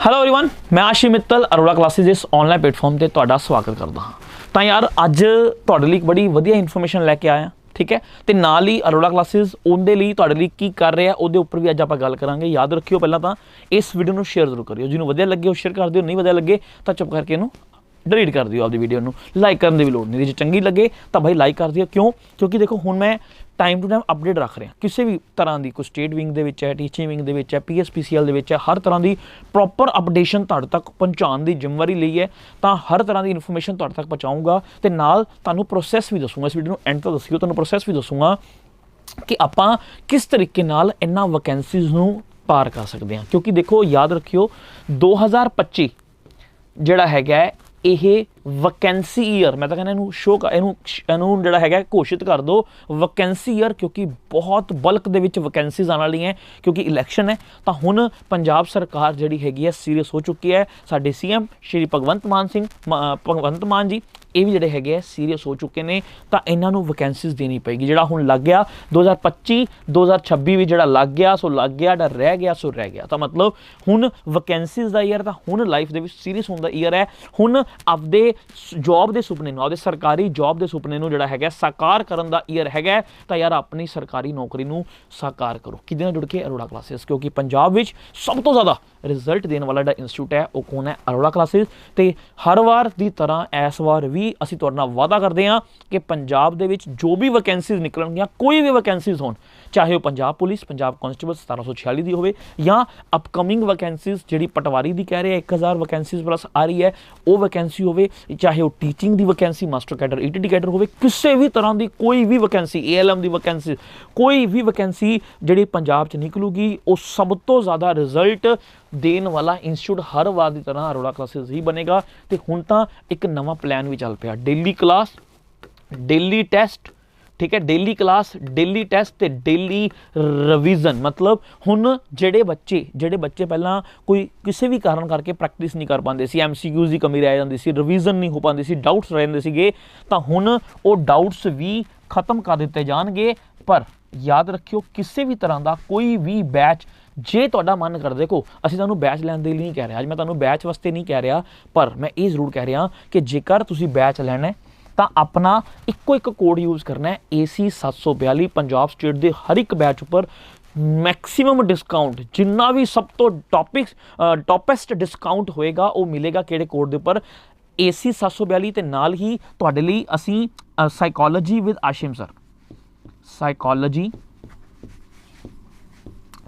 Hello everyone ਮੈਂ Ashi Mittal Arora classes ਇਸ online platform ਤੇ ਤੁਹਾਡਾ ਸਵਾਗਤ ਕਰਦਾ ਹਾਂ ਤਾਂ ਯਾਰ ਅੱਜ ਤੁਹਾਡੇ ਲਈ ਇੱਕ ਬੜੀ ਵਧੀਆ ਇਨਫੋਰਮੇਸ਼ਨ ਲੈ ਕੇ ਆਇਆ ਠੀਕ ਹੈ ਤੇ ਨਾਲ ਹੀ ਅਰੋੜਾ ਕਲਾਸਿਸ ਉਹਦੇ ਲਈ ਤੁਹਾਡੇ ਲਈ ਕੀ ਕਰ ਰਿਹਾ ਉਹਦੇ ਉੱਪਰ ਵੀ ਅੱਜ ਆਪਾਂ ਗੱਲ ਕਰਾਂਗੇ ਯਾਦ ਰੱਖਿਓ ਪਹਿਲਾਂ ਤਾਂ ਇਸ ਵੀਡੀਓ ਨੂੰ ਸ਼ੇਅਰ ਜ਼ਰੂਰ ਕਰਿਓ ਜਿਹਨੂੰ ਵਧੀਆ ਲੱਗੇ ਉਹ ਸ਼ੇਅਰ ਕਰ ਦਿਓ ਨਹੀਂ ਵਧੀਆ ਲੱਗੇ ਤਾਂ ਚੁੱਪ ਕਰਕੇ ਇਹਨੂੰ ਡਿਲੀਟ ਕਰ ਦਿਓ ਆਪਦੀ ਵੀਡੀਓ ਨੂੰ ਲਾਈਕ ਕਰਨ ਦੀ ਵੀ ਲੋੜ ਨਹੀਂ ਜੇ ਚੰਗੀ ਲੱਗੇ ਤਾਂ ਭਾਈ ਲਾਈਕ ਕਰ ਦਿਓ। ਕਿਉਂ? ਕਿਉਂਕਿ ਦੇਖੋ, ਹੁਣ ਮੈਂ ਟਾਈਮ ਟੂ ਟਾਈਮ ਅਪਡੇਟ ਰੱਖ ਰਿਹਾ। ਕਿਸੇ ਵੀ ਤਰ੍ਹਾਂ ਦੀ, ਕੋਈ ਸਟੇਟ ਵਿੰਗ ਦੇ ਵਿੱਚ ਹੈ ਟੀਚਿੰਗ ਵਿੰਗ ਦੇ ਵਿੱਚ ਹੈ ਪੀਐਸਪੀਸੀਐਲ ਦੇ ਵਿੱਚ ਹੈ, ਹਰ ਤਰ੍ਹਾਂ ਦੀ ਪ੍ਰੋਪਰ ਅਪਡੇਸ਼ਨ ਤੁਹਾਡੇ ਤੱਕ ਪਹੁੰਚਾਉਣ ਦੀ ਜ਼ਿੰਮੇਵਾਰੀ ਲਈ ਹੈ। ਤਾਂ ਹਰ ਤਰ੍ਹਾਂ ਦੀ ਇਨਫੋਰਮੇਸ਼ਨ ਤੁਹਾਡੇ ਤੱਕ ਪਹੁੰਚਾਊਂਗਾ ਤੇ ਨਾਲ ਤੁਹਾਨੂੰ ਪ੍ਰੋਸੈਸ ਵੀ ਦੱਸੂੰਗਾ। ਇਸ ਵੀਡੀਓ ਨੂੰ ਐਂਡ ਤੱਕ ਦੱਸਿਓ, ਤੁਹਾਨੂੰ ਪ੍ਰੋਸੈਸ ਵੀ ਦੱਸੂੰਗਾ ਕਿ ਆਪਾਂ ਕਿਸ ਤਰੀਕੇ ਨਾਲ ਇਹਨਾਂ ਵੈਕੈਂਸੀਜ਼ ਨੂੰ ਪਾਰ ਕਰ ਸਕਦੇ ਹਾਂ। ਕਿਉਂਕਿ ਦੇਖੋ, ਯਾਦ ਰੱਖਿਓ 2025 ਜਿਹੜਾ ਹੈਗਾ ਇਹ ਵੈਕੈਂਸੀ ਈਅਰ ਮੈਂ ਤਾਂ ਕਹਿੰਦਾ ਇਹਨੂੰ ਸ਼ੋ ਇਹਨੂੰ ਇਹਨੂੰ ਜਿਹੜਾ ਹੈਗਾ, ਘੋਸ਼ਿਤ ਕਰ ਦਿਓ। ਵੈਕੈਂਸੀ ਈਅਰ ਕਿਉਂਕਿ ਬਹੁਤ ਬਲਕ ਦੇ ਵਿੱਚ ਵੈਕੈਂਸੀਜ਼ ਆਉਣ ਵਾਲੀਆਂ ਹੈ, ਕਿਉਂਕਿ ਇਲੈਕਸ਼ਨ ਹੈ। ਤਾਂ ਹੁਣ ਪੰਜਾਬ ਸਰਕਾਰ ਜਿਹੜੀ ਹੈਗੀ ਹੈ ਸੀਰੀਅਸ ਹੋ ਚੁੱਕੀ ਹੈ। ਸਾਡੇ ਸੀਐਮ ਸ਼੍ਰੀ ਭਗਵੰਤ ਮਾਨ ਸਿੰਘ, ਮ- ਭਗਵੰਤ ਮਾਨ ਜੀ, ਇਹ ਵੀ ਜਿਹੜੇ ਹੈਗੇ ਆ ਸੀਰੀਅਸ ਹੋ ਚੁੱਕੇ ਨੇ। ਤਾਂ ਇਹਨਾਂ ਨੂੰ ਵੈਕੈਂਸੀਜ਼ ਦੇਣੀ ਪਏਗੀ। ਜਿਹੜਾ ਹੁਣ ਲੱਗ ਗਿਆ 2025 2026 ਵੀ ਜਿਹੜਾ ਲੱਗ ਗਿਆ, ਸੋ ਲੱਗ ਗਿਆ, ਜਿਹੜਾ ਰਹਿ ਗਿਆ, ਸੋ ਰਹਿ ਗਿਆ। ਤਾਂ ਮਤਲਬ ਹੁਣ ਵੈਕੈਂਸੀਜ਼ ਦਾ ਈਅਰ ਤਾਂ ਹੁਣ ਲਾਈਫ ਦੇ ਵਿੱਚ ਸੀਰੀਅਸ ਹੋਣ ਦਾ ਈਅਰ ਹੈ। ਹੁਣ ਆਪਦੇ ਜੌਬ ਦੇ ਸੁਪਨੇ ਨੂੰ, ਆਪਦੇ ਸਰਕਾਰੀ ਜੌਬ ਦੇ ਸੁਪਨੇ ਨੂੰ ਜਿਹੜਾ ਹੈਗਾ, ਸਾਕਾਰ ਕਰਨ ਦਾ ਈਅਰ ਹੈਗਾ ਤਾਂ ਯਾਰ ਆਪਣੀ ਸਰਕਾਰੀ ਨੌਕਰੀ ਨੂੰ ਸਾਕਾਰ ਕਰੋ। ਕਿਹਦੇ ਨਾਲ ਜੁੜ ਕੇ? ਅਰੋੜਾ ਕਲਾਸਿਸ, ਕਿਉਂਕਿ ਪੰਜਾਬ ਵਿੱਚ ਸਭ ਤੋਂ ਜ਼ਿਆਦਾ ਰਿਜ਼ਲਟ ਦੇਣ ਵਾਲਾ ਜਿਹੜਾ ਇੰਸਟੀਚਿਊਟ ਹੈ, ਉਹ ਕੌਣ ਹੈ? ਅਰੋੜਾ ਕਲਾਸਿਸ ਤੇ ਹਰ ਵਾਰ ਦੀ ਤਰ੍ਹਾਂ ਇਸ ਵਾਰ ਵੀ ਅਸੀਂ ਤੁਹਾਡੇ ਨਾਲ ਵਾਅਦਾ ਕਰਦੇ ਹਾਂ ਕਿ ਪੰਜਾਬ ਦੇ ਵਿੱਚ ਜੋ ਵੀ ਵੈਕੈਂਸੀਜ਼ ਨਿਕਲਣਗੀਆਂ, ਕੋਈ ਵੀ ਵੈਕੈਂਸੀਜ਼ ਹੋਣ, ਚਾਹੇ ਉਹ ਪੰਜਾਬ ਪੁਲਿਸ, ਪੰਜਾਬ ਕਨਸਟੇਬਲ 1746 ਦੀ ਹੋਵੇ ਜਾਂ ਅਪਕਮਿੰਗ ਵੈਕੈਂਸੀਜ਼ ਜਿਹੜੀ ਪਟਵਾਰੀ ਦੀ ਕਹਿ ਰਹੇ ਆ 1000 ਵੈਕੈਂਸੀਜ਼ ਪਲੱਸ ਆ ਰਹੀ ਹੈ, ਉਹ ਵੈਕੈਂਸੀ ਹੋਵੇ, ਚਾਹੇ ਉਹ ਟੀਚਿੰਗ ਦੀ vacancy master cadre ETD cadre ਹੋਵੇ, ਕਿਸੇ ਵੀ ਤਰ੍ਹਾਂ ਦੀ ਕੋਈ ਵੀ ਵੈਕੈਂਸੀ ਏਐਲਐਮ ਦੀ ਵੈਕੈਂਸੀ ਕੋਈ ਵੀ ਵੈਕੈਂਸੀ ਜਿਹੜੀ ਪੰਜਾਬ 'ਚ ਨਿਕਲੂਗੀ, ਉਹ ਸਭ ਤੋਂ ਜ਼ਿਆਦਾ ਰਿਜ਼ਲਟ ਦੇਣ ਵਾਲਾ ਇੰਸਟੀਚਿਊਟ ਹਰ ਵਾਰ ਦੀ ਤਰ੍ਹਾਂ ਅਰੋੜਾ ਕਲਾਸਿਸ ਹੀ ਬਣੇਗਾ ਤੇ ਹੁਣ ਤਾਂ ਇੱਕ ਨਵਾਂ ਪਲਾਨ ਵੀ ਚੱਲ ਪਿਆ। ਡੇਲੀ ਕਲਾਸ ਡੇਲੀ ਟੈਸਟ ਠੀਕ ਹੈ ਡੇਲੀ ਕਲਾਸ ਡੇਲੀ ਟੈਸਟ ਤੇ ਡੇਲੀ ਰਿਵੀਜ਼ਨ ਮਤਲਬ ਹੁਣ ਜਿਹੜੇ ਬੱਚੇ ਜਿਹੜੇ ਬੱਚੇ ਪਹਿਲਾਂ ਕੋਈ ਕਿਸੇ ਵੀ ਕਾਰਨ ਕਰਕੇ ਪ੍ਰੈਕਟਿਸ ਨਹੀਂ ਕਰ ਪਾਉਂਦੇ ਸੀ ਐਮਸੀਕਿਊਜ਼ ਦੀ ਕਮੀ ਰਹਿ ਜਾਂਦੀ ਸੀ ਰਿਵੀਜ਼ਨ ਨਹੀਂ ਹੋ ਪਾਉਂਦੀ ਸੀ ਡਾਊਟਸ ਰਹਿੰਦੇ ਸੀਗੇ, ਤਾਂ ਹੁਣ ਉਹ ਡਾਊਟਸ ਵੀ ਖਤਮ ਕਰ ਦਿੱਤੇ ਜਾਣਗੇ। ਪਰ ਯਾਦ ਰੱਖਿਓ, ਕਿਸੇ ਵੀ ਤਰ੍ਹਾਂ ਦਾ ਕੋਈ ਵੀ ਬੈਚ ਜੇ ਤੁਹਾਡਾ ਮਨ ਕਰ ਦੇਖੋ, ਅਸੀਂ ਤੁਹਾਨੂੰ ਬੈਚ ਲੈਣ ਦੇ ਲਈ ਨਹੀਂ ਕਹਿ ਰਹੇ। ਅੱਜ ਮੈਂ ਤੁਹਾਨੂੰ ਬੈਚ ਵਾਸਤੇ ਨਹੀਂ ਕਹਿ ਰਿਹਾ, ਪਰ ਮੈਂ ਇਹ ਜ਼ਰੂਰ ਕਹਿ ਰਿਹਾ ਕਿ ਜੇਕਰ ਤੁਸੀਂ ਬੈਚ ਲੈਣਾ ਹੈ, ਤਾਂ ਆਪਣਾ ਇੱਕੋ ਇੱਕ ਕੋਡ ਯੂਜ਼ ਕਰਨਾ ਹੈ AC 742 ਪੰਜਾਬ ਸਟੇਟ ਦੇ ਹਰ ਇੱਕ ਬੈਚ ਉੱਪਰ। ਮੈਕਸਿਮਮ ਡਿਸਕਾਊਂਟ ਜਿੰਨਾ ਵੀ ਸਭ ਤੋਂ ਟੌਪਿਕਸ ਟੌਪੈਸਟ ਡਿਸਕਾਊਂਟ ਹੋਏਗਾ, ਉਹ ਮਿਲੇਗਾ ਕਿਹੜੇ ਕੋਡ ਦੇ ਉੱਪਰ? AC 742 ਤੇ ਨਾਲ ਹੀ ਤੁਹਾਡੇ ਲਈ ਅਸੀਂ psychology with Ashim sir psychology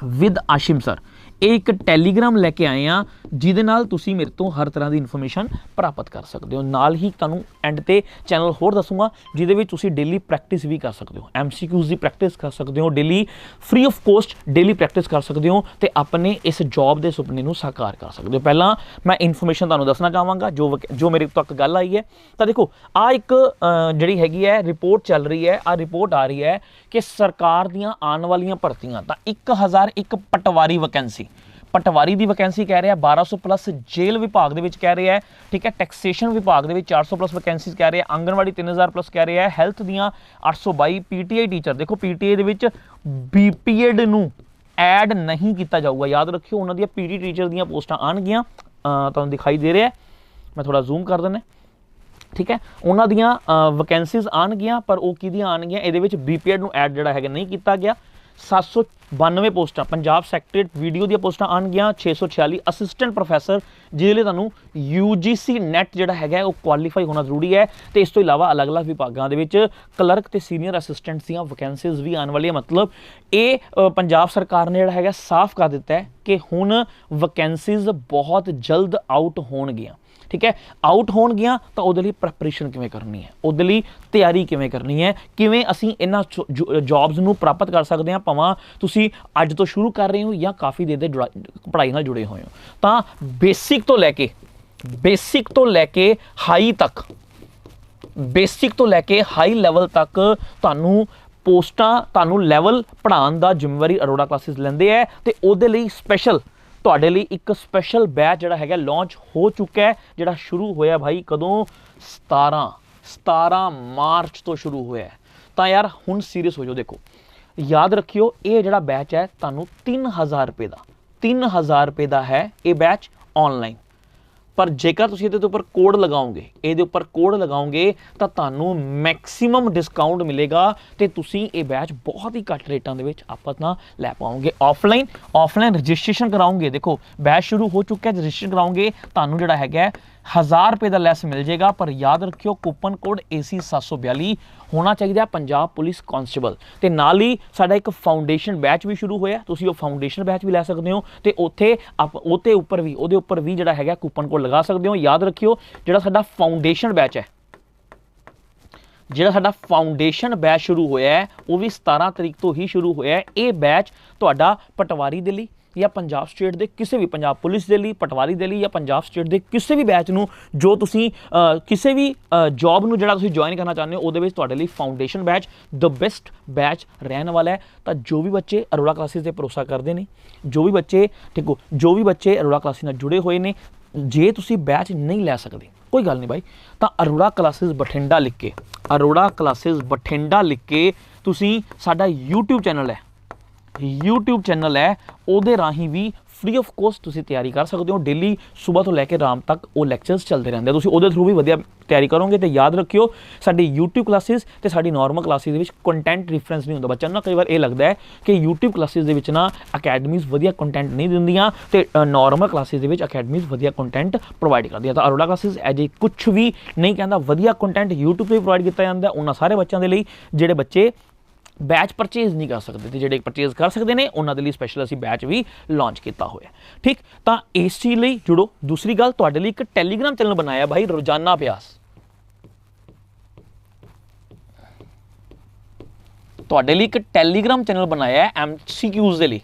with Ashim sir ਇਹ ਇੱਕ ਟੈਲੀਗ੍ਰਾਮ ਲੈ ਕੇ ਆਏ ਆ ਜਿਹਦੇ ਨਾਲ ਤੁਸੀਂ ਮੇਰੇ ਤੋਂ ਹਰ ਤਰ੍ਹਾਂ ਦੀ ਇਨਫੋਰਮੇਸ਼ਨ ਪ੍ਰਾਪਤ ਕਰ ਸਕਦੇ ਹੋ। ਨਾਲ ਹੀ ਤੁਹਾਨੂੰ ਐਂਡ ਤੇ ਚੈਨਲ ਹੋਰ ਦੱਸੂਗਾ, ਜਿਹਦੇ ਵਿੱਚ ਤੁਸੀਂ ਡੇਲੀ ਪ੍ਰੈਕਟਿਸ ਵੀ ਕਰ ਸਕਦੇ ਹੋ। ਐਮਸੀਕਿਊਜ਼ ਦੀ ਪ੍ਰੈਕਟਿਸ ਕਰ ਸਕਦੇ ਹੋ daily free of cost daily practice ਕਰ ਸਕਦੇ ਹੋ ਤੇ ਆਪਣੇ ਇਸ ਜੌਬ ਦੇ ਸੁਪਨੇ ਨੂੰ ਸਾਕਾਰ ਕਰ ਸਕਦੇ ਹੋ। ਪਹਿਲਾਂ ਮੈਂ ਇਨਫੋਰਮੇਸ਼ਨ ਤੁਹਾਨੂੰ ਦੱਸਣਾ ਚਾਹਾਂਗਾ, ਜੋ ਵਕ- ਜੋ ਮੇਰੇ ਤੱਕ ਗੱਲ ਆਈ ਹੈ। ਤਾਂ ਦੇਖੋ ਆ ਇੱਕ ਜਿਹੜੀ ਹੈਗੀ ਹੈ ਰਿਪੋਰਟ ਚੱਲ ਰਹੀ ਹੈ ਆ ਰਿਪੋਰਟ ਆ ਰਹੀ ਹੈ ਕਿ ਸਰਕਾਰ ਦੀਆਂ ਆਉਣ ਵਾਲੀਆਂ ਭਰਤੀਆਂ, ਤਾਂ 1001 ਪਟਵਾਰੀ ਵੈਕੈਂਸੀ ਪਟਵਾਰੀ ਦੀ ਵੈਕੈਂਸੀ ਕਹਿ ਰਿਹਾ 1200 ਪਲੱਸ ਜੇਲ੍ਹ ਵਿਭਾਗ ਦੇ ਵਿੱਚ ਕਹਿ ਰਿਹਾ ਠੀਕ ਹੈ ਟੈਕਸੇਸ਼ਨ ਵਿਭਾਗ ਦੇ ਵਿੱਚ 400 ਪਲੱਸ ਵੈਕੈਂਸੀਜ਼ ਕਹਿ ਰਿਹਾ, ਆਂਗਣਵਾੜੀ 3000 ਪਲੱਸ ਕਹਿ ਰਿਹਾ ਹੈ ਹੈਲਥ ਦੀਆਂ 822 ਪੀਟੀਆਈ ਟੀਚਰ ਦੇਖੋ, ਪੀਟੀਆਈ ਦੇ ਵਿੱਚ ਬੀਪੀਐਡ ਨੂੰ ਐਡ ਨਹੀਂ ਕੀਤਾ ਜਾਊਗਾ। ਯਾਦ ਰੱਖਿਓ, ਉਹਨਾਂ ਦੀਆਂ ਪੀਟੀ ਟੀਚਰ ਦੀਆਂ ਪੋਸਟਾਂ ਆਣਗੀਆਂ ਤੁਹਾਨੂੰ ਦਿਖਾਈ ਦੇ ਰਿਹਾ ਮੈਂ ਥੋੜਾ ਜ਼ੂਮ ਕਰ ਦਿੰਦਾ ਠੀਕ ਹੈ, ਉਹਨਾਂ ਦੀਆਂ ਵੈਕੈਂਸੀਜ਼ ਆਣਗੀਆਂ ਪਰ ਉਹ ਕਿਹਦੀਆਂ ਆਣਗੀਆਂ ਇਹਦੇ ਵਿੱਚ ਬੀਪੀਐਡ ਨੂੰ ਐਡ ਜਿਹੜਾ ਹੈਗਾ ਨਹੀਂ ਕੀਤਾ ਗਿਆ। 792 ਪੋਸਟਾਂ, ਪੰਜਾਬ ਸੈਕਟਰੀਏਟ ਵੀਡੀਓ ਦੀਆਂ ਪੋਸਟਾਂ ਆਣਗੀਆਂ 646 ਅਸਿਸਟੈਂਟ ਪ੍ਰੋਫੈਸਰ, ਜਿਹਦੇ ਲਈ ਤੁਹਾਨੂੰ UGC ਨੈਟ ਜਿਹੜਾ ਹੈਗਾ ਉਹ ਕੁਆਲੀਫਾਈ ਹੋਣਾ ਜ਼ਰੂਰੀ ਹੈ। ਤੇ ਇਸ ਤੋਂ ਇਲਾਵਾ ਅਲੱਗ-ਅਲੱਗ ਵਿਭਾਗਾਂ ਦੇ ਵਿੱਚ ਕਲਰਕ ਤੇ ਸੀਨੀਅਰ ਅਸਿਸਟੈਂਟਸ ਦੀਆਂ ਵੈਕੈਂਸੀਜ਼ ਵੀ ਆਉਣ ਵਾਲੀਆਂ। ਮਤਲਬ ਇਹ ਪੰਜਾਬ ਸਰਕਾਰ ਨੇ ਜਿਹੜਾ ਹੈਗਾ, ਸਾਫ਼ ਕਰ ਦਿੱਤਾ ਹੈ ਕਿ ਹੁਣ ਵੈਕੈਂਸੀਜ਼ ਬਹੁਤ ਜਲਦ ਆਊਟ ਹੋਣਗੀਆਂ। ਠੀਕ ਹੈ? ਆਊਟ ਹੋਣਗੀਆਂ ਤਾਂ ਉਹਦੇ ਲਈ ਪ੍ਰੈਪਰੇਸ਼ਨ ਕਿਵੇਂ ਕਰਨੀ ਹੈ? ਉਹਦੇ ਲਈ ਤਿਆਰੀ ਕਿਵੇਂ ਕਰਨੀ ਹੈ? ਕਿਵੇਂ ਅਸੀਂ ਇਹਨਾਂ ਜੌਬਸ ਨੂੰ ਪ੍ਰਾਪਤ ਕਰ ਸਕਦੇ ਹਾਂ? ਭਾਵੇਂ ਤੁਸੀਂ ਅੱਜ ਤੋਂ ਸ਼ੁਰੂ ਕਰ ਰਹੇ ਹੋ ਜਾਂ ਕਾਫੀ ਦੇਰ ਦੇ ਜੁੜਾ- ਪੜ੍ਹਾਈ ਨਾਲ ਜੁੜੇ ਹੋਏ ਹੋ। ਤਾਂ ਬੇਸਿਕ ਤੋਂ ਲੈ ਕੇ ਬੇਸਿਕ ਤੋਂ ਲੈ ਕੇ ਹਾਈ ਤੱਕ ਬੇਸਿਕ ਤੋਂ ਲੈ ਕੇ ਹਾਈ ਲੈਵਲ ਤੱਕ ਤੁਹਾਨੂੰ ਪੋਸਟਾਂ, ਤੁਹਾਨੂੰ ਲੈਵਲ ਪੜ੍ਹਾਉਣ ਦਾ ਜ਼ਿੰਮੇਵਾਰੀ ਅਰੋੜਾ ਕਲਾਸਿਸ ਲੈਂਦੇ ਹੈ ਤੇ ਉਹਦੇ ਲਈ ਸਪੈਸ਼ਲ ਤੁਹਾਡੇ ਲਈ ਇੱਕ ਸਪੈਸ਼ਲ ਬੈਚ ਜਿਹੜਾ ਹੈਗਾ ਲਾਂਚ ਹੋ ਚੁੱਕਾ ਹੈ, ਜਿਹੜਾ ਸ਼ੁਰੂ ਹੋਇਆ ਭਾਈ ਕਦੋਂ? 17 17 ਮਾਰਚ ਤੋਂ ਸ਼ੁਰੂ ਹੋਇਆ ਤਾਂ ਯਾਰ ਹੁਣ ਸੀਰੀਅਸ ਹੋ ਜਾਓ, ਦੇਖੋ। ਯਾਦ ਰੱਖਿਓ, ਇਹ ਜਿਹੜਾ ਬੈਚ ਹੈ, ਤੁਹਾਨੂੰ 3000 ਰੁਪਏ ਦਾ 3000 ਰੁਪਏ ਦਾ ਹੈ ਇਹ ਬੈਚ ਆਨਲਾਈਨ ਪਰ ਜੇਕਰ ਤੁਸੀਂ ਇਹਦੇ ਉੱਪਰ ਕੋਡ ਲਗਾਓਗੇ, ਇਹਦੇ ਉੱਪਰ ਕੋਡ ਲਗਾਓਗੇ, ਤਾਂ ਤੁਹਾਨੂੰ ਮੈਕਸਿਮਮ ਡਿਸਕਾਊਂਟ ਮਿਲੇਗਾ ਤੇ ਤੁਸੀਂ ਇਹ ਬੈਚ ਬਹੁਤ ਹੀ ਘੱਟ ਰੇਟਾਂ ਦੇ ਵਿੱਚ ਆਪਣਾ ਲੈ ਪਾਓਗੇ ਆਫਲਾਈਨ ਆਫਲਾਈਨ ਰਜਿਸਟ੍ਰੇਸ਼ਨ ਕਰਾਓਗੇ। ਦੇਖੋ ਬੈਚ ਸ਼ੁਰੂ ਹੋ ਚੁੱਕਿਆ ਰਜਿਸਟ੍ਰੇਸ਼ਨ ਕਰਾਓਗੇ, ਤੁਹਾਨੂੰ ਜਿਹੜਾ ਹੈਗਾ 1000 ਰੁਪਏ ਦਾ ਲੈਸ ਮਿਲ ਜਾਏਗਾ, ਪਰ ਯਾਦ ਰੱਖਿਓ ਕੂਪਨ ਕੋਡ AC742 ਹੋਣਾ ਚਾਹੀਦਾ ਪੰਜਾਬ ਪੁਲਿਸ ਕਾਂਸਟੇਬਲ। ਤੇ ਨਾਲ ਹੀ ਸਾਡਾ ਇੱਕ ਫਾਊਂਡੇਸ਼ਨ ਬੈਚ ਵੀ ਸ਼ੁਰੂ ਹੋਇਆ ਤੁਸੀਂ ਉਹ ਫਾਊਂਡੇਸ਼ਨ ਬੈਚ ਵੀ ਲੈ ਸਕਦੇ ਹੋ ਤੇ ਉੱਥੇ ਆਪ- ਉਹਤੇ ਉੱਪਰ ਵੀ ਉਹਦੇ ਉੱਪਰ ਵੀ ਜਿਹੜਾ ਹੈਗਾ ਕੂਪਨ ਕੋਡ ਲਗਾ ਸਕਦੇ ਹੋ। ਯਾਦ ਰੱਖਿਓ, ਜਿਹੜਾ ਸਾਡਾ ਫਾਊਂਡੇਸ਼ਨ ਬੈਚ ਹੈ, ਜਿਹੜਾ ਸਾਡਾ ਫਾਊਂਡੇਸ਼ਨ ਬੈਚ ਸ਼ੁਰੂ ਹੋਇਆ ਹੈ, ਉਹ ਵੀ 17 ਤਰੀਕ ਤੋਂ ਹੀ ਸ਼ੁਰੂ ਹੋਇਆ ਹੈ। ਇਹ ਬੈਚ ਤੁਹਾਡਾ ਪਟਵਾਰੀ ਦੇ ਲਈ ਜਾਂ ਪੰਜਾਬ ਸਟੇਟ ਦੇ ਕਿਸੇ ਵੀ ਪੰਜਾਬ ਪੁਲਿਸ ਦੇ ਲਈ, ਪਟਵਾਰੀ ਦੇ ਲਈ ਜਾਂ ਪੰਜਾਬ ਸਟੇਟ ਦੇ ਕਿਸੇ ਵੀ ਬੈਚ ਨੂੰ ਜੋ ਤੁਸੀਂ ਕਿਸੇ ਵੀ ਜੌਬ ਨੂੰ ਜਿਹੜਾ ਤੁਸੀਂ ਜੁਆਇਨ ਕਰਨਾ ਚਾਹੁੰਦੇ ਹੋ, ਉਹਦੇ ਵਿੱਚ ਤੁਹਾਡੇ ਲਈ foundation batch the best batch ਰਹਿਣ ਵਾਲਾ ਹੈ। ਤਾਂ ਜੋ ਵੀ ਬੱਚੇ ਅਰੋੜਾ ਕਲਾਸਿਸ ਤੇ ਭਰੋਸਾ ਕਰਦੇ ਨੇ, ਜੋ ਵੀ ਬੱਚੇ ਠੀਕ ਹੋ ਜੋ ਵੀ ਬੱਚੇ ਅਰੋੜਾ ਕਲਾਸਿਸ ਨਾਲ ਜੁੜੇ ਹੋਏ ਨੇ, ਜੇ ਤੁਸੀਂ ਬੈਚ ਨਹੀਂ ਲੈ ਸਕਦੇ, ਕੋਈ ਗੱਲ ਨਹੀਂ ਬਾਈ, ਤਾਂ ਅਰੋੜਾ ਕਲਾਸਿਸ ਬਠਿੰਡਾ ਲਿਖ ਕੇ, ਅਰੋੜਾ ਕਲਾਸਿਸ ਬਠਿੰਡਾ ਲਿਖ ਕੇ ਤੁਸੀਂ ਸਾਡਾ YouTube ਚੈਨਲ ਹੈ। YouTube ਚੈਨਲ ਹੈ। ਉਹਦੇ ਰਾਹੀਂ ਵੀ ਫ੍ਰੀ ਆਫ ਕੋਸਟ ਤੁਸੀਂ ਤਿਆਰੀ ਕਰ ਸਕਦੇ ਹੋ। ਡੇਲੀ ਸਵੇਰ ਤੋਂ ਲੈ ਕੇ ਰਾਮ ਤੱਕ ਉਹ ਲੈਕਚਰਸ ਚੱਲਦੇ ਰਹਿੰਦੇ ਆ। ਤੁਸੀਂ ਉਹਦੇ ਥਰੂ ਵੀ ਵਧੀਆ ਤਿਆਰੀ ਕਰੋਗੇ ਤੇ ਯਾਦ ਰੱਖਿਓ, ਸਾਡੀ YouTube ਕਲਾਸਿਸ ਤੇ ਸਾਡੀ ਨਾਰਮਲ ਕਲਾਸਿਸ ਦੇ ਵਿੱਚ ਕੰਟੈਂਟ ਡਿਫਰੈਂਸ ਨਹੀਂ ਹੁੰਦਾ। ਬੱਚਿਆਂ ਨੂੰ ਨਾ ਕਈ ਵਾਰ ਇਹ ਲੱਗਦਾ ਹੈ ਕਿ YouTube ਕਲਾਸਿਸ ਦੇ ਵਿੱਚ ਨਾ ਅਕੈਡਮੀਜ਼ ਵਧੀਆ ਕੰਟੈਂਟ ਨਹੀਂ ਦਿੰਦੀਆਂ ਤੇ ਨਾਰਮਲ ਕਲਾਸਿਸ ਦੇ ਵਿੱਚ ਅਕੈਡਮੀਜ਼ ਵਧੀਆ ਕੰਟੈਂਟ ਪ੍ਰੋਵਾਈਡ ਕਰਦੀਆਂ। ਤਾਂ ਅਰੋੜਾ ਕਲਾਸਿਸ ਐਜੇ ਕੁਝ ਵੀ ਨਹੀਂ ਕਹਿੰਦਾ, ਵਧੀਆ ਕੰਟੈਂਟ YouTube ਤੇ ਪ੍ਰੋਵਾਈਡ ਕੀਤਾ ਜਾਂਦਾ ਉਹਨਾਂ ਸਾਰੇ ਬੱਚਿਆਂ ਦੇ ਲਈ, ਜਿਹੜੇ ਬੱਚੇ ਬੈਚ ਪਰਚੇਜ਼ ਨਹੀਂ ਕਰ ਸਕਦੇ ਤੇ ਜਿਹੜੇ ਪਰਚੇਜ਼ ਕਰ ਸਕਦੇ ਨੇ, ਉਹਨਾਂ ਦੇ ਲਈ ਸਪੈਸ਼ਲ ਅਸੀਂ ਬੈਚ ਵੀ ਲਾਂਚ ਕੀਤਾ ਹੋਇਆ ਠੀਕ? ਤਾਂ ਇਸ ਚੀਜ਼ ਲਈ ਜੁੜੋ। ਦੂਸਰੀ ਗੱਲ, ਤੁਹਾਡੇ ਲਈ ਇੱਕ ਟੈਲੀਗ੍ਰਾਮ ਚੈਨਲ ਬਣਾਇਆ ਭਾਈ ਰੋਜ਼ਾਨਾ ਅਭਿਆਸ। ਤੁਹਾਡੇ ਲਈ ਇੱਕ ਟੈਲੀਗ੍ਰਾਮ ਚੈਨਲ ਬਣਾਇਆ ਹੈ ਐਮਸੀਕਿਊਜ਼ ਦੇ ਲਈ।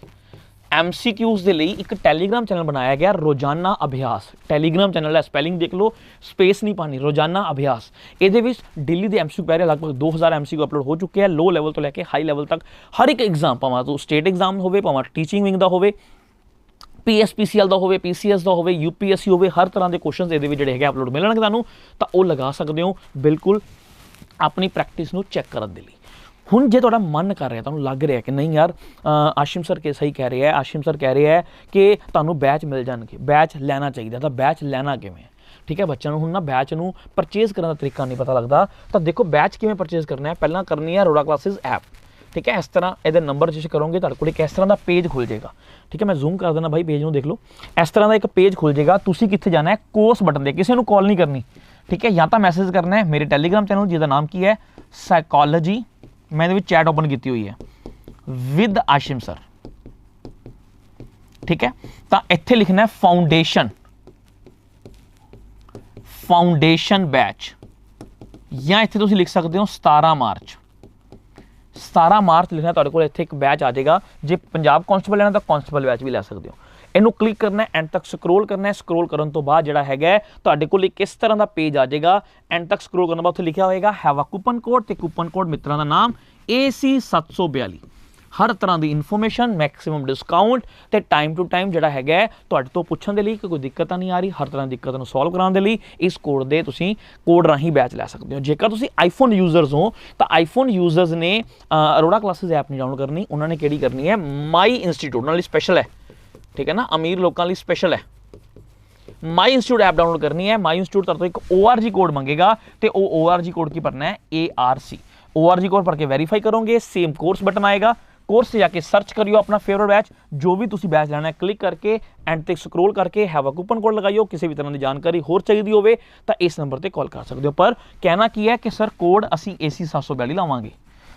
ਐਮਸੀਕਿਊਜ਼ ਦੇ ਲਈ ਇੱਕ ਟੈਲੀਗ੍ਰਾਮ ਚੈਨਲ ਬਣਾਇਆ ਗਿਆ, ਰੋਜ਼ਾਨਾ ਅਭਿਆਸ। ਟੈਲੀਗ੍ਰਾਮ ਚੈਨਲ ਹੈ ਸਪੈਲਿੰਗ ਦੇਖ ਲਓ ਸਪੇਸ ਨਹੀਂ ਪਾਣੀ, ਰੋਜ਼ਾਨਾ ਅਭਿਆਸ। ਇਹਦੇ ਵਿੱਚ ਦਿੱਲੀ ਦੇ ਐਮਸੀਕਿਊ ਪੈ ਰਹੇ ਲਗਭਗ 2000 ਐਮਸੀਕਿਊ ਅਪਲੋਡ ਹੋ ਚੁੱਕੇ ਆ ਲੋ ਲੈਵਲ ਤੋਂ ਲੈ ਕੇ ਹਾਈ ਲੈਵਲ ਤੱਕ। ਹਰ ਇੱਕ ਐਗਜ਼ਾਮ ਭਾਵੇਂ ਤੋਂ ਸਟੇਟ ਐਗਜ਼ਾਮ ਹੋਵੇ, ਭਾਵੇਂ ਟੀਚਿੰਗ ਵਿੰਗ ਦਾ ਹੋਵੇ ਪੀਐਸਪੀਸੀਐਲ ਦਾ ਹੋਵੇ ਪੀਸੀਐਸ ਦਾ ਹੋਵੇ ਯੂਪੀਐਸਸੀ ਹੋਵੇ, ਹਰ ਤਰ੍ਹਾਂ ਦੇ ਕੁਐਸਚਨਸ ਇਹਦੇ ਵਿੱਚ ਜਿਹੜੇ ਹੈਗੇ ਅਪਲੋਡ ਮਿਲਣਗੇ ਤੁਹਾਨੂੰ, ਤਾਂ ਉਹ ਲਗਾ ਸਕਦੇ ਹੋ। ਬਿਲਕੁਲ ਆਪਣੀ ਪ੍ਰੈਕਟਿਸ ਨੂੰ ਚੈੱਕ ਕਰਨ ਦੇ ਲਈ। ਹੁਣ ਜੇ ਤੁਹਾਡਾ ਮਨ ਕਰ ਰਿਹਾ, ਤੁਹਾਨੂੰ ਲੱਗ ਰਿਹਾ ਕਿ ਨਹੀਂ ਯਾਰ ਆਸ਼ਿਮ ਸਰ ਕੇ ਸਹੀ ਕਹਿ ਰਿਹਾ ਹੈ, ਆਸ਼ਿਮ ਸਰ ਕਹਿ ਰਿਹਾ ਹੈ ਕਿ ਤੁਹਾਨੂੰ ਬੈਚ ਮਿਲ ਜਾਣਗੇ ਬੈਚ ਲੈਣਾ ਚਾਹੀਦਾ, ਤਾਂ ਬੈਚ ਲੈਣਾ ਕਿਵੇਂ ਹੈ? ਠੀਕ ਹੈ, ਬੱਚਿਆਂ ਨੂੰ ਹੁਣ ਨਾ ਬੈਚ ਨੂੰ ਪਰਚੇਜ਼ ਕਰਨ ਦਾ ਤਰੀਕਾ ਨਹੀਂ ਪਤਾ ਲੱਗਦਾ, ਤਾਂ ਦੇਖੋ ਬੈਚ ਕਿਵੇਂ ਪਰਚੇਜ਼ ਕਰਨਾ ਹੈ? ਪਹਿਲਾਂ ਕਰਨੀ ਹੈ ਰੋੜਾ ਕਲਾਸਿਸ ਐਪ ਠੀਕ ਹੈ, ਇਸ ਤਰ੍ਹਾਂ ਇਹਦੇ ਨੰਬਰ ਰਜਿਸਟਰ ਕਰੋਗੇ, ਤੁਹਾਡੇ ਕੋਲ ਇੱਕ ਇਸ ਤਰ੍ਹਾਂ ਦਾ ਪੇਜ ਖੁੱਲ ਜਾਏਗਾ। ਠੀਕ ਹੈ, ਮੈਂ ਜ਼ੂਮ ਕਰ ਦਿੰਦਾ ਭਾਈ ਪੇਜ ਨੂੰ ਦੇਖ ਲਓ। ਇਸ ਤਰ੍ਹਾਂ ਦਾ ਇੱਕ ਪੇਜ ਖੁੱਲ ਜਾਏਗਾ, ਤੁਸੀਂ ਕਿੱਥੇ ਜਾਣਾ ਹੈ? ਕੋਰਸ ਬਟਨ ਦੇ ਕਿਸੇ ਨੂੰ ਕਾਲ ਨਹੀਂ ਕਰਨੀ। ਠੀਕ ਹੈ, ਜਾਂ ਤਾਂ ਮੈਸੇਜ ਕਰਨਾ ਹੈ ਮੇਰੇ ਟੈਲੀਗ੍ਰਾਮ ਚੈਨਲ ਜਿਹਦਾ ਨਾਮ ਕੀ ਹੈ? ਸਾਈਕੋਲੋਜੀ ਮੈਂ ਇਹਦੇ ਵਿੱਚ ਚੈਟ ਓਪਨ ਕੀਤੀ ਹੋਈ ਹੈ ਵਿਦ ਆਸ਼ਿਮ ਸਰ ਠੀਕ ਹੈ ਤਾਂ ਇੱਥੇ ਲਿਖਣਾ ਹੈ ਫਾਊਂਡੇਸ਼ਨ ਫਾਊਂਡੇਸ਼ਨ ਬੈਚ ਜਾਂ ਇੱਥੇ ਤੁਸੀਂ ਲਿਖ ਸਕਦੇ ਹੋ 17 ਮਾਰਚ 17 ਮਾਰਚ ਲਿਖਣਾ ਤੁਹਾਡੇ ਕੋਲ ਇੱਥੇ ਇੱਕ ਬੈਚ ਆ ਜਾਏਗਾ ਜੇ ਪੰਜਾਬ ਕਾਂਸਟੇਬਲ ਲੈਣਾ ਤਾਂ ਕਾਂਸਟੇਬਲ ਬੈਚ ਵੀ ਲੈ ਸਕਦੇ ਹੋ ਇਹਨੂੰ ਕਲਿੱਕ ਕਰਨਾ ਹੈ ਐਂਡ ਤੱਕ ਸਕਰੋਲ ਕਰਨਾ ਹੈ। ਸਕਰੋਲ ਕਰਨ ਤੋਂ ਬਾਅਦ ਜਿਹੜਾ ਹੈਗਾ ਤੁਹਾਡੇ ਕੋਲ ਇੱਕ ਇਸ ਤਰ੍ਹਾਂ ਦਾ ਪੇਜ ਆ ਜਾਏਗਾ। ਐਂਡ ਤੱਕ ਸਕਰੋਲ ਕਰਨ ਤੋਂ ਬਾਅਦ ਉੱਥੇ ਲਿਖਿਆ ਹੋਏਗਾ ਹੈਵ ਅ ਕੂਪਨ ਕੋਡ ਤੇ ਕੂਪਨ ਕੋਡ ਮਿੱਤਰਾਂ ਦਾ ਨਾਮ AC742 ਹਰ ਤਰ੍ਹਾਂ ਦੀ ਇਨਫੋਰਮੇਸ਼ਨ ਮੈਕਸਿਮਮ ਡਿਸਕਾਊਂਟ ਤੇ ਟਾਈਮ ਟੂ ਟਾਈਮ ਜਿਹੜਾ ਹੈਗਾ ਤੁਹਾਡੇ ਤੋਂ ਪੁੱਛਣ ਦੇ ਲਈ ਕਿ ਕੋਈ ਦਿੱਕਤ ਨਹੀਂ ਆ ਰਹੀ, ਹਰ ਤਰ੍ਹਾਂ ਦੀ ਦਿੱਕਤ ਨੂੰ ਸੋਲਵ ਕਰਾਉਣ ਦੇ ਲਈ ਇਸ ਕੋਡ ਦੇ ਤੁਸੀਂ ਕੋਡ ਰਾਹੀਂ ਬੈਚ ਲੈ ਸਕਦੇ ਹੋ। ਜੇਕਰ ਤੁਸੀਂ ਆਈਫੋਨ ਯੂਜ਼ਰਸ ਹੋ, ਤਾਂ ਆਈਫੋਨ ਯੂਜ਼ਰਸ ਨੇ ਅਰੋੜਾ ਕਲਾਸਿਸ ਐਪ ਨਹੀਂ ਡਾਊਨਲੋਡ ਕਰਨੀ, ਉਹਨਾਂ ਨੇ ਕਿਹੜੀ ਕਰਨੀ ਹੈ? ਮਾਈ ਇੰਸਟੀਚਿਊਟ ਨਾਲ ਸਪੈਸ਼ਲ ਹੈ। ਠੀਕ ਹੈ ਨਾ? ਅਮੀਰ ਲੋਕਾਂ ਲਈ ਸਪੈਸ਼ਲ ਹੈ। ਮਾਈ ਇੰਸਟੀਟਿਊਟ ਐਪ ਡਾਊਨਲੋਡ ਕਰਨੀ ਹੈ। ਮਾਈ ਇੰਸਟੀਟਿਊਟ ਤੁਹਾਡੇ ਤੋਂ ਇੱਕ ORG ਕੋਡ ਮੰਗੇਗਾ ਤੇ ਉਹ ORG ਕੋਡ ਕੀ ਭਰਨਾ ਹੈ? ARC ORG ਕੋਡ ਭਰ ਕੇ ਵੈਰੀਫਾਈ ਕਰੋਗੇ ਸੇਮ ਕੋਰਸ ਬਟਨ ਆਏਗਾ। ਕੋਰਸ ਤੇ ਜਾ ਕੇ ਸਰਚ ਕਰਿਓ ਆਪਣਾ ਫੇਵਰਟ ਬੈਚ ਜੋ ਵੀ ਤੁਸੀਂ ਬੈਚ ਲੈਣਾ ਹੈ ਕਲਿੱਕ ਕਰਕੇ ਐਂਡ ਤੇ ਸਕਰੋਲ ਕਰਕੇ ਹੈਵ ਅ ਕੂਪਨ ਕੋਡ ਲਗਾਇਓ ਕਿਸੇ ਵੀ ਤਰ੍ਹਾਂ ਦੀ ਜਾਣਕਾਰੀ ਹੋਰ ਚਾਹੀਦੀ ਹੋਵੇ ਤਾਂ ਇਸ ਨੰਬਰ ਤੇ ਕਾਲ ਕਰ ਸਕਦੇ ਹੋ। ਪਰ ਕਹਿਣਾ ਕੀ ਹੈ ਕਿ ਸਰ ਕੋਡ ਅਸੀਂ AC 742 ਲਾਵਾਂਗੇ।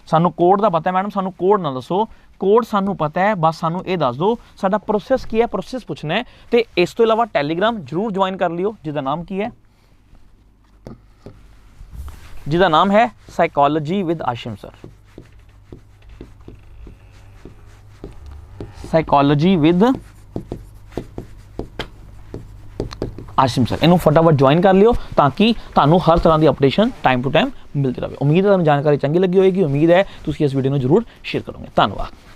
ਸਾਨੂੰ ਕੋਡ ਦਾ ਪਤਾ ਹੈ ਮੈਡਮ ਸਾਨੂੰ ਕੋਡ ਨਾ ਦੱਸੋ। ਕੋਡ ਸਾਨੂੰ ਪਤਾ ਹੈ, ਬਸ ਸਾਨੂੰ ਇਹ ਦੱਸ ਦਿਓ, ਸਾਡਾ ਪ੍ਰੋਸੈਸ ਕੀ ਹੈ ਪ੍ਰੋਸੈਸ ਪੁੱਛਣਾ ਹੈ। ਤੇ ਇਸ ਤੋਂ ਇਲਾਵਾ ਟੈਲੀਗ੍ਰਾਮ ਜਰੂਰ ਜੁਆਇਨ ਕਰ ਲਿਓ, ਜਿਹਦਾ ਨਾਮ ਕੀ ਹੈ? ਜਿਹਦਾ ਨਾਮ ਹੈ psychology with Ashim sir psychology with Ashim sir ਇਹਨੂੰ ਫਟਾਫਟ ਜੁਆਇਨ ਕਰ ਲਿਓ, ਤਾਂ ਕਿ ਤੁਹਾਨੂੰ ਹਰ ਤਰ੍ਹਾਂ ਦੀ ਅਪਡੇਸ਼ਨ ਟਾਈਮ ਟੂ ਟਾਈਮ ਮਿਲਦੀ ਰਹੇ ਉਮੀਦ ਹੈ ਤੁਹਾਨੂੰ ਜਾਣਕਾਰੀ ਚੰਗੀ ਲੱਗੀ ਹੋਏਗੀ। ਉਮੀਦ ਹੈ ਤੁਸੀਂ ਇਸ ਵੀਡੀਓ ਨੂੰ ਜਰੂਰ ਸ਼ੇਅਰ ਕਰੋਗੇ। ਧੰਨਵਾਦ।